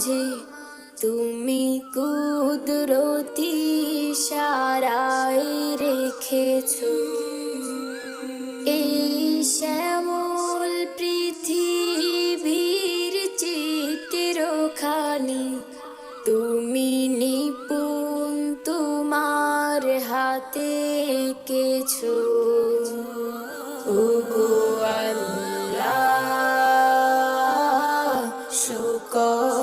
মাঝে তুমি কুদরতি সারায় রেখেছ। এই শ্যামল পৃথিবীর চিত্রখানি, তুমি নিপুণ তোমার হাতে কেছ ও গো আল্লাহ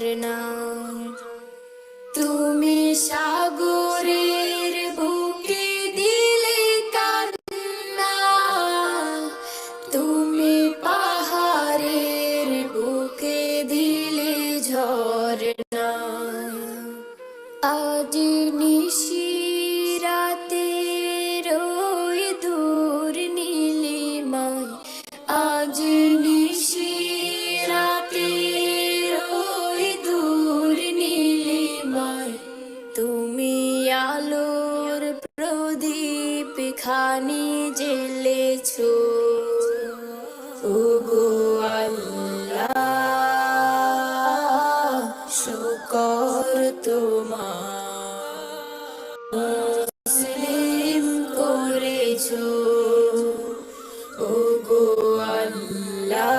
now. খানি জেলেছো ওগো আল্লাহ শুকর তোমার। মুসলিম করেছ। ওগো আল্লাহ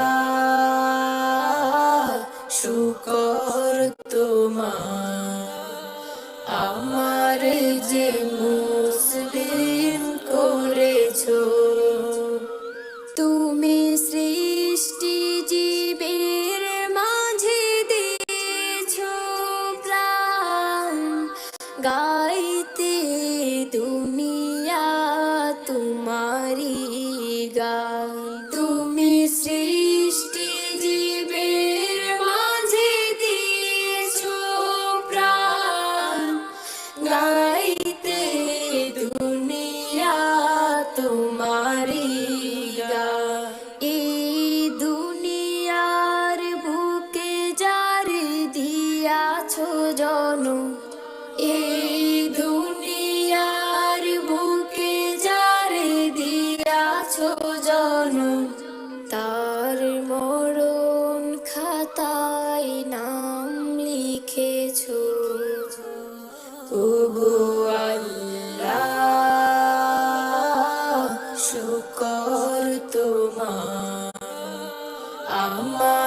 শুকর তোমার। আমার যে গাইতে দুনিয়া তোমারি গান। তুমি সৃষ্টি জীবের মাঝে দিয়েছ প্রাণ। গাইতে দুনিয়া তোমারি জনম শুকর তোমার আমার